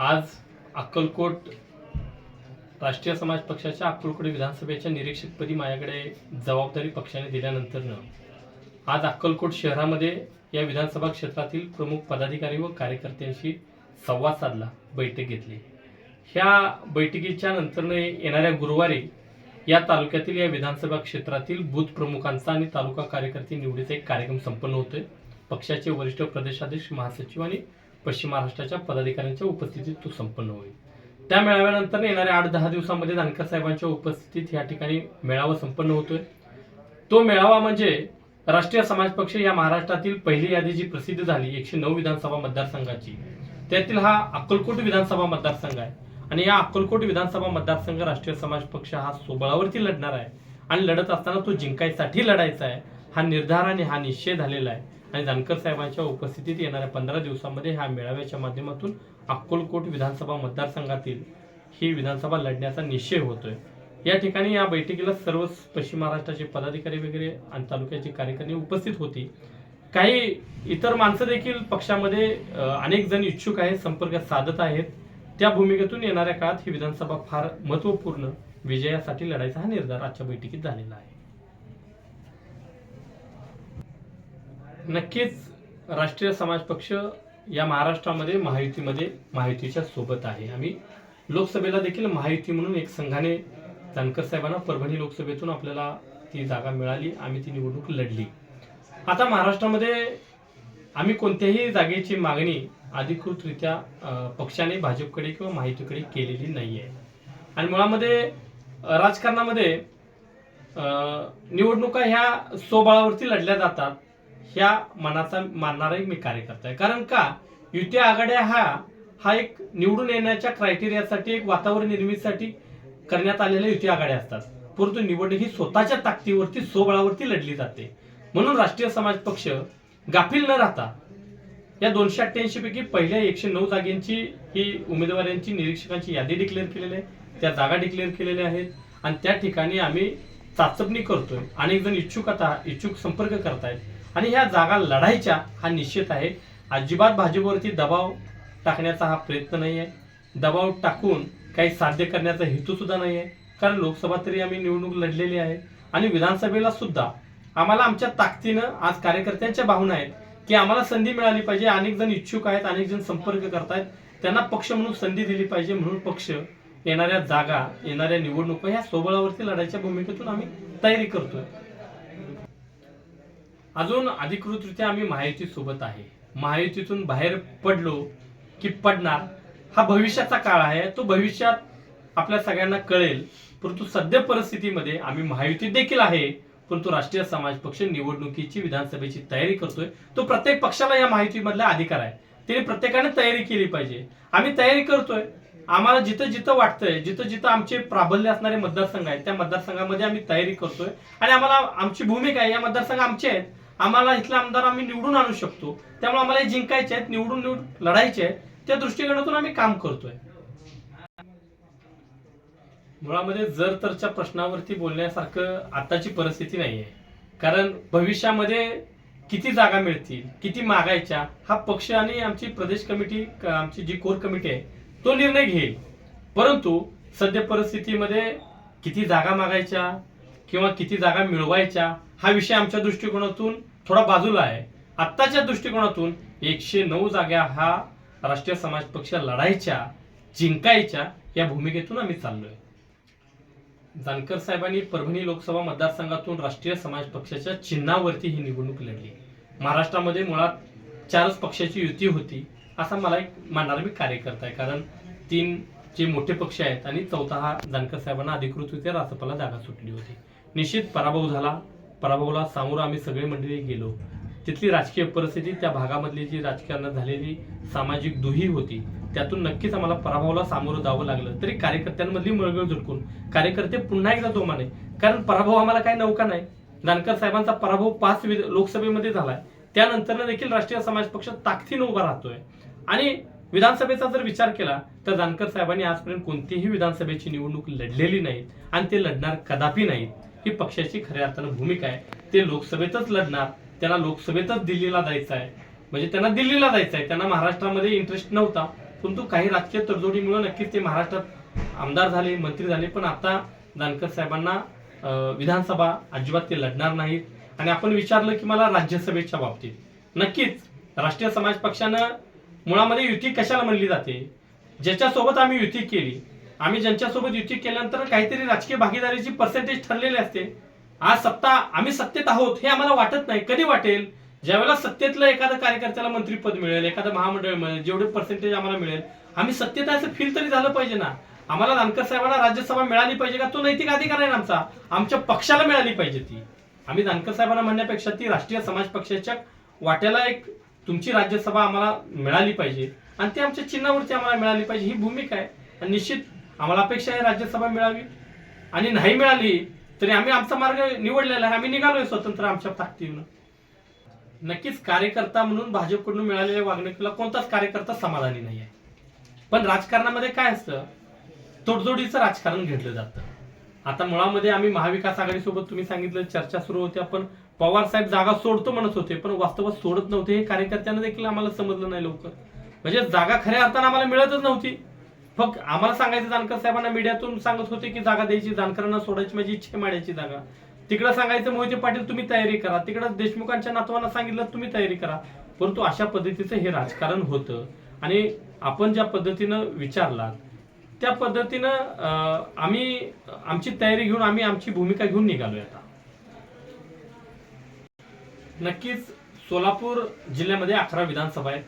आज अक्कलकोट राष्ट्रीय समाज पक्षाच्या अक्कलकोट विधानसभेच्या निरीक्षकपदी माझ्याकडे जबाबदारी पक्षाने दिल्यानंतरनं आज अक्कलकोट शहरामध्ये या विधानसभा क्षेत्रातील प्रमुख पदाधिकारी व कार्यकर्त्यांशी संवाद साधला बैठक घेतली. ह्या बैठकीच्या नंतरनं येणाऱ्या गुरुवारी या तालुक्यातील या विधानसभा क्षेत्रातील बूथ प्रमुखांचा आणि तालुका कार्यकर्ते निवडीचा एक कार्यक्रम संपन्न होतोय. पक्षाचे वरिष्ठ प्रदेशाध्यक्ष महासचिव आणि पश्चिम महाराष्ट्राच्या पदाधिकाऱ्यांच्या उपस्थितीत तो संपन्न होईल. त्या मेळाव्यानंतर येणाऱ्या आठ दहा दिवसांमध्ये जानकर साहेबांच्या उपस्थितीत या ठिकाणी मेळावा संपन्न होतोय. तो मेळावा म्हणजे राष्ट्रीय समाज पक्ष या महाराष्ट्रातील पहिली यादी जी प्रसिद्ध झाली एकशे नऊ विधानसभा मतदारसंघाची. त्यातील हा अक्कलकोट विधानसभा मतदारसंघ आहे. आणि या अक्कलकोट विधानसभा मतदारसंघ राष्ट्रीय समाज पक्ष हा सोबळावरती लढणार आहे. आणि लढत असताना तो जिंकायसाठी लढायचा आहे. हा निर्धाराने हा निश्चय झालेला आहे. आणि जानकर साहेबांच्या उपस्थितीत येणाऱ्या पंधरा दिवसांमध्ये ह्या मेळाव्याच्या माध्यमातून अक्कलकोट विधानसभा मतदारसंघातील ही विधानसभा लढण्याचा निश्चय होतोय. या ठिकाणी या बैठकीला सर्व पश्चिम महाराष्ट्राचे पदाधिकारी वगैरे आणि तालुक्याचे कार्यकर्ते उपस्थित होती. काही इतर माणसं देखील पक्षामध्ये अनेक जण इच्छुक आहेत संपर्क साधत आहेत. त्या भूमिकेतून येणाऱ्या काळात ही विधानसभा फार महत्त्वपूर्ण विजयासाठी लढायचा हा निर्धार आजच्या बैठकीत झालेला आहे. नक्कीच राष्ट्रीय समाज पक्ष या महाराष्ट्रामध्ये महायुतीमध्ये महायुतीच्या सोबत आहे. आम्ही लोकसभेला देखील महायुती म्हणून एक संघाने जानकर साहेबांना परभणी लोकसभेतून आपल्याला ती जागा मिळाली. आम्ही ती निवडणूक लढली. आता महाराष्ट्रामध्ये आम्ही कोणत्याही जागेची मागणी अधिकृतरित्या पक्षाने भाजपकडे किंवा माहितीकडे केलेली नाही आहे आणि मुळामध्ये राजकारणामध्ये निवडणुका ह्या स्वबळावरती लढल्या जातात. ह्या मनाचा मानणारही मी कार्यकर्ता आहे. कारण का? युती आघाड्या हा हा एक निवडून येण्याच्या क्रायटेरियासाठी एक वातावरण निर्मितीसाठी करण्यात आलेल्या युती आघाड्या असतात. परंतु निवडणूक ही स्वतःच्या ताकदीवरती स्वबळावरती लढली जाते. म्हणून राष्ट्रीय समाज पक्ष गाफील न राहता या दोनशे अठ्ठ्याऐंशी पैकी पहिल्या एकशे नऊ जागेंची ही उमेदवारांची निरीक्षकांची यादी डिक्लेअर केलेली आहे. त्या जागा डिक्लेअर केलेल्या आहेत. आणि त्या ठिकाणी आम्ही चाचपणी करतोय. अनेक जण इच्छुक आता इच्छुक संपर्क करतायत. आणि ह्या जागा लढायच्या हा निश्चित आहे. अजिबात भाजपवरती दबाव टाकण्याचा हा प्रयत्न नाही आहे दबाव टाकून काही साध्य करण्याचा हेतू सुद्धा नाही आहे कारण लोकसभा तरी आम्ही निवडणूक लढलेली आहे. आणि विधानसभेला सुद्धा आम्हाला आमच्या ताकदीनं आज कार्यकर्त्यांच्या भावना आहेत की आम्हाला संधी मिळाली पाहिजे. अनेक जण इच्छुक आहेत अनेक जण संपर्क करतायत. त्यांना पक्ष म्हणून संधी दिली पाहिजे म्हणून पक्ष येणाऱ्या जागा येणाऱ्या निवडणुका ह्या सोबळावरती लढायच्या भूमिकेतून आम्ही तयारी करतोय. अजून अधिकृतरित्या आम्ही महायुती सोबत आहे. महायुतीतून बाहेर पडलो की पडणार हा भविष्याचा काळ आहे. तो भविष्यात आपल्या सगळ्यांना कळेल. परंतु सध्या परिस्थितीमध्ये आम्ही महायुतीत देखील आहे. परंतु राष्ट्रीय समाज पक्ष निवडणुकीची विधानसभेची तयारी करतोय. तो प्रत्येक पक्षाला या माहितीमधला अधिकार आहे. त्याने प्रत्येकाने तयारी केली पाहिजे. आम्ही तयारी करतोय. आम्हाला जिथं जिथं वाटतंय जिथं जिथं आमचे प्राबल्य असणारे मतदारसंघ आहेत त्या मतदारसंघामध्ये आम्ही तयारी करतोय. आणि आम्हाला आमची भूमिका आहे. या मतदारसंघ आमचे आहेत. आम्हाला इथले आमदार आम्ही निवडून आणू शकतो. त्यामुळे आम्हाला हे जिंकायचे आहेत निवडून निवडून लढायचे आहेत. त्या दृष्टिकोनातून आम्ही काम करतोय. मुळामध्ये जर तरच्या प्रश्नावरती बोलण्यासारखं आताची परिस्थिती नाही आहे कारण भविष्यामध्ये किती जागा मिळतील किती मागायच्या हा पक्ष आणि आमची प्रदेश कमिटी आमची जी कोर कमिटी आहे तो निर्णय घेईल. परंतु सध्या परिस्थितीमध्ये किती जागा मागायच्या किंवा किती जागा मिळवायच्या हा विषय आमच्या दृष्टिकोनातून थोडा बाजूला आहे. आत्ताच्या दृष्टिकोनातून एकशे नऊ जागा हा राष्ट्रीय समाज पक्ष लढायच्या जिंकायच्या या भूमिकेतून आम्ही चाललोय. जानकर साहेबांनी परभणी लोकसभा मतदारसंघातून राष्ट्रीय समाज पक्षाच्या चिन्हावरती ही निवडणूक लढली. महाराष्ट्रामध्ये मुळात चारच पक्षाची युती होती असा मला एक मानणारा मी कार्यकर्ता आहे. कारण तीन जे मोठे पक्ष आहेत आणि चौथा हा जानकर साहेबांना अधिकृतरित्या रासपाला जागा सुटली होती. निश्चित पराभव झाला. पराभवाला सामोरं आम्ही सगळे मंडळी गेलो. तिथली राजकीय परिस्थिती त्या भागामधली जी राजकारणात झालेली सामाजिक दुही होती त्यातून नक्कीच आम्हाला पराभवाला सामोरं जावं लागलं. तरी कार्यकर्त्यांमधली मळगळ झुटकून कार्यकर्ते पुन्हा एकदा जोमाने कारण पराभव आम्हाला काही नौका नाही. जानकर साहेबांचा पराभव पाच लोकसभेमध्ये झालाय. त्यानंतर देखील राष्ट्रीय समाज पक्ष ताकदीनं उभा राहतोय. आणि विधानसभेचा जर विचार केला तर जानकर साहेबांनी आजपर्यंत कोणतीही विधानसभेची निवडणूक लढलेली नाहीत आणि ते लढणार कदापि नाहीत. ही पक्षाची खऱ्या अर्थानं भूमिका आहे. ते लोकसभेतच लढणार त्यांना लोकसभेतच दिल्लीला जायचं आहे. म्हणजे त्यांना दिल्लीला जायचं आहे. त्यांना महाराष्ट्रामध्ये इंटरेस्ट नव्हता. परंतु काही राजकीय तडजोडीमुळे नक्कीच ते महाराष्ट्रात आमदार झाले मंत्री झाले. पण आता जानकर साहेबांना विधानसभा अजिबात ते लढणार नाहीत. आणि आपण विचारलं की मला राज्यसभेच्या बाबतीत. नक्कीच राष्ट्रीय समाज पक्षानं मुळामध्ये युती कशाला म्हणली जाते? ज्याच्यासोबत आम्ही युती केली आम्ही ज्यांच्यासोबत युती केल्यानंतर काहीतरी राजकीय भागीदारीची पर्सेंटेज ठरलेली असते. आज सत्ता आम्ही सत्तेत आहोत हे आम्हाला वाटत नाही. कधी वाटेल? ज्यावेळेला सत्तेतलं एखाद्या कार्यकर्त्याला मंत्रीपद मिळेल एखादं महामंडळ मिळेल जेवढे पर्सेंटेज आम्हाला मिळेल आम्ही सत्तेत आहे असं फील तरी झालं पाहिजे ना. आम्हाला दानकर साहेबांना राज्यसभा मिळाली पाहिजे का? तो नैतिक अधिकार आहे ना आमचा. आमच्या पक्षाला मिळाली पाहिजे ती. आम्ही दानकर साहेबांना म्हणण्यापेक्षा ती राष्ट्रीय समाज पक्षाच्या वाट्याला एक तुमची राज्यसभा आम्हाला मिळाली पाहिजे. आणि ती आमच्या चिन्हावरती आम्हाला मिळाली पाहिजे. ही भूमिका आहे. आणि निश्चित आम्हाला अपेक्षा आहे राज्यसभा मिळावी. आणि नाही मिळाली तरी आम्ही आमचा मार्ग निवडलेला आहे. आम्ही निघालोय स्वतंत्र आमच्या ताकदीनं. नक्कीच कार्यकर्ता म्हणून भाजपकडून मिळालेल्या वागणुकीला कोणताच कार्यकर्ता समाधानी नाही आहे पण राजकारणामध्ये काय असतं? तोडजोडीचं राजकारण घेतलं जातं. आता मुळामध्ये आम्ही महाविकास आघाडीसोबत तुम्ही सांगितलं चर्चा सुरू होती आपण पवार साहेब जागा सोडतो म्हणत होते पण वास्तवात सोडत नव्हते हे कार्यकर्त्यांना देखील आम्हाला समजलं नाही लवकर. म्हणजे जागा खऱ्या अर्थानं आम्हाला मिळतच नव्हती. फक्त आम्हाला सांगायचं जानकर साहेबांना मीडियातून सांगत होते की जागा द्यायची जानकरांना सोडायची माझी इच्छा आहे माड्याची जागा. तिकडं सांगायचं मोहिते पाटील तुम्ही तयारी करा. तिकडं देशमुखांच्या नातवांना सांगितलं तुम्ही तयारी करा. परंतु अशा पद्धतीचं हे राजकारण होतं. आणि आपण ज्या पद्धतीनं विचारलात त्या पद्धतीनं आम्ही आमची तयारी घेऊन आम्ही आमची भूमिका घेऊन निघालोय आता. नक्कीच सोलापूर जिल्ह्यामध्ये अकरा विधानसभा आहेत.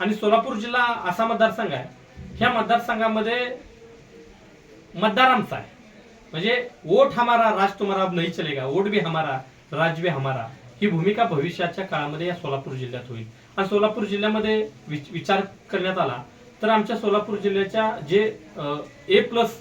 आणि सोलापूर जिल्हा असा मतदारसंघ आहे ह्या मतदारसंघामध्ये मतदार आमचा आहे. म्हणजे वोट हमारा राज तुम्हारा नाही चलेगा. वोट भी हमारा राज भी हमारा. ही भूमिका भविष्याच्या काळामध्ये या सोलापूर जिल्ह्यात होईल. आणि सोलापूर जिल्ह्यामध्ये विचार करण्यात आला तर आमच्या सोलापूर जिल्ह्याच्या जे ए प्लस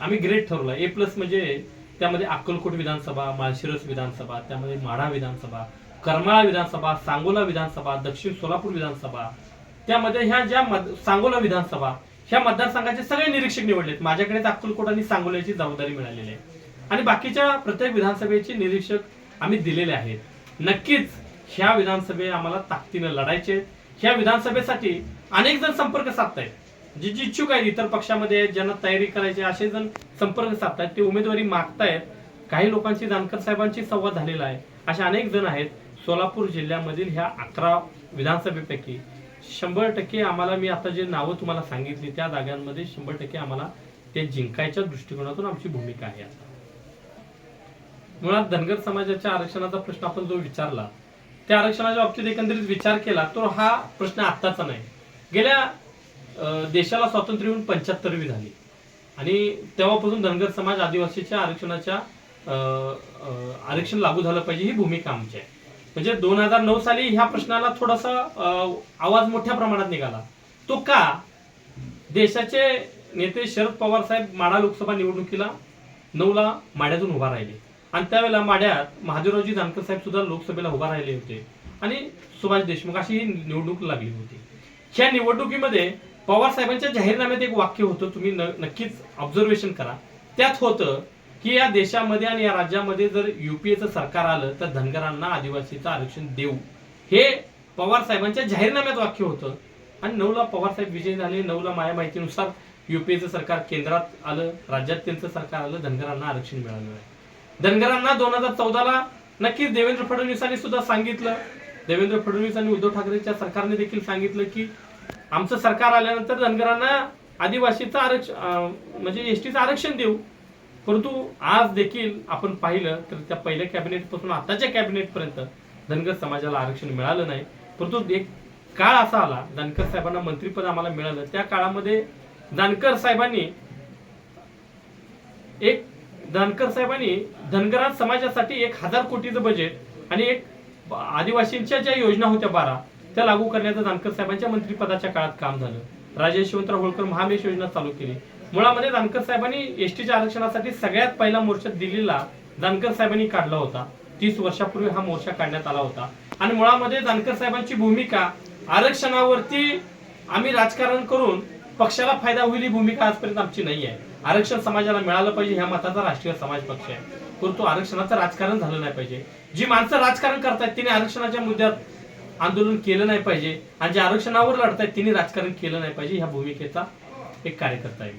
आम्ही ग्रेड ठरवलं. ए प्लस म्हणजे त्यामध्ये अक्कलकोट विधानसभा माळशिरस विधानसभा त्यामध्ये माढा विधानसभा करमाळा विधानसभा सांगोला विधानसभा दक्षिण सोलापूर विधानसभा त्यामध्ये ह्या ज्या मत- सांगोला विधानसभा ह्या मतदारसंघाचे सगळे निरीक्षक निवडलेत. माझ्याकडेच अक्कलकोट आणि सांगोल्याची जबाबदारी मिळालेली आहे. आणि बाकीच्या प्रत्येक विधानसभेचे निरीक्षक आम्ही दिलेले आहेत. नक्कीच ह्या विधानसभे आम्हाला ताकदीनं लढायचे ह्या विधानसभेसाठी अनेक जण संपर्क साधतायत. जे जी इच्छुक आहेत इतर पक्षामध्ये ज्यांना तयारी करायची असे जण संपर्क साधतायत. ते उमेदवारी मागतायत. काही लोकांची जानकर साहेबांची संवाद झालेला आहे. असे अनेक जण आहेत. सोलापूर जिल्ह्यामधील ह्या अकरा विधानसभेपैकी शंभर टक्के आम्हाला मी आता जे नावं तुम्हाला सांगितली त्या जागांमध्ये शंभर टक्के आम्हाला ते जिंकायच्या दृष्टिकोनातून आमची भूमिका आहे आता. मुळात धनगर समाजाच्या आरक्षणाचा प्रश्न आपण जो विचारला त्या आरक्षणाच्या बाबतीत एकंदरीत विचार केला तर हा प्रश्न आत्ताचा नाही. गेल्या देशाला स्वातंत्र्य येऊन पंच्याहत्तरवी झाली. आणि तेव्हापासून धनगर समाज आदिवासीच्या आरक्षणाच्या अं, आरक्षण लागू झालं पाहिजे ही भूमिका आमची आहे. म्हणजे दोन हजार नऊ साली ह्या प्रश्नाला थोडासा आवाज मोठ्या प्रमाणात निघाला. तो का? देशाचे नेते शरद पवार साहेब माडा लोकसभा निवडणुकीला नऊला माड्यातून उभा राहिले. आणि त्यावेळेला माड्यात महादेवरावजी जानकर साहेब सुद्धा लोकसभेला उभा राहिले होते. आणि सुभाष देशमुख अशी ही निवडणूक लागली होती. ह्या निवडणुकीमध्ये पवार साहेबांच्या जाहीरनाम्यात एक वाक्य होतं तुम्ही न- नक्कीच ऑब्झर्वेशन करा. त्यात होतं की या देशामध्ये आणि या राज्यामध्ये जर युपीएचं सरकार आलं तर धनगरांना आदिवासीचं आरक्षण देऊ. हे पवार साहेबांच्या जाहीरनाम्यात वाक्य होतं. आणि नऊला पवार साहेब विजयी झाले नऊला माझ्या माहितीनुसार युपीएचं सरकार केंद्रात आलं राज्यात त्यांचं सरकार आलं धनगरांना आरक्षण मिळालं आहे धनगरांना दोन हजार चौदाला नक्कीच देवेंद्र फडणवीसांनी सुद्धा सांगितलं. देवेंद्र फडणवीस आणि उद्धव ठाकरेच्या सरकारने देखील सांगितलं की आमचं सरकार आल्यानंतर धनगरांना आदिवासीचं आरक्षण म्हणजे म्हणजे एसटीचं आरक्षण देऊ. परंतु आज देखील आपण पाहिलं तर त्या पहिल्या कॅबिनेटपासून आताच्या कॅबिनेट पर्यंत धनगर समाजाला आरक्षण मिळालं नाही. परंतु एक काळ असा आला जानकर साहेबांना मंत्रीपद आम्हाला मिळालं. त्या काळामध्ये जानकर साहेबांनी एक जानकर साहेबांनी धनगरात समाजासाठी एक हजार कोटीचं बजेट आणि एक आदिवासींच्या ज्या योजना होत्या बारा त्या लागू करण्याचं जानकर साहेबांच्या मंत्रिपदाच्या काळात काम झालं. राजे यशवंतराव होळकर महामेश योजना चालू केली. मुळामध्ये जानकर साहेबांनी एसटीच्या आरक्षणासाठी सगळ्यात पहिला मोर्चा दिल्लीला जानकर साहेबांनी काढला होता. तीस वर्षापूर्वी हा मोर्चा काढण्यात आला होता. आणि मुळामध्ये जानकर साहेबांची भूमिका आरक्षणावरती आम्ही राजकारण करून पक्षाला फायदा होईल ही भूमिका आजपर्यंत आमची नाही आहे. आरक्षण समाजाला मिळालं पाहिजे ह्या मताचा राष्ट्रीय समाज पक्ष आहे. परंतु आरक्षणाचं राजकारण झालं नाही पाहिजे. जी माणसं राजकारण करतायत तिने आरक्षणाच्या मुद्द्यात आंदोलन केलं नाही पाहिजे. आणि जे आरक्षणावर लढतायत तिने राजकारण केलं नाही पाहिजे ह्या भूमिकेचा एक कार्यकर्ता आहे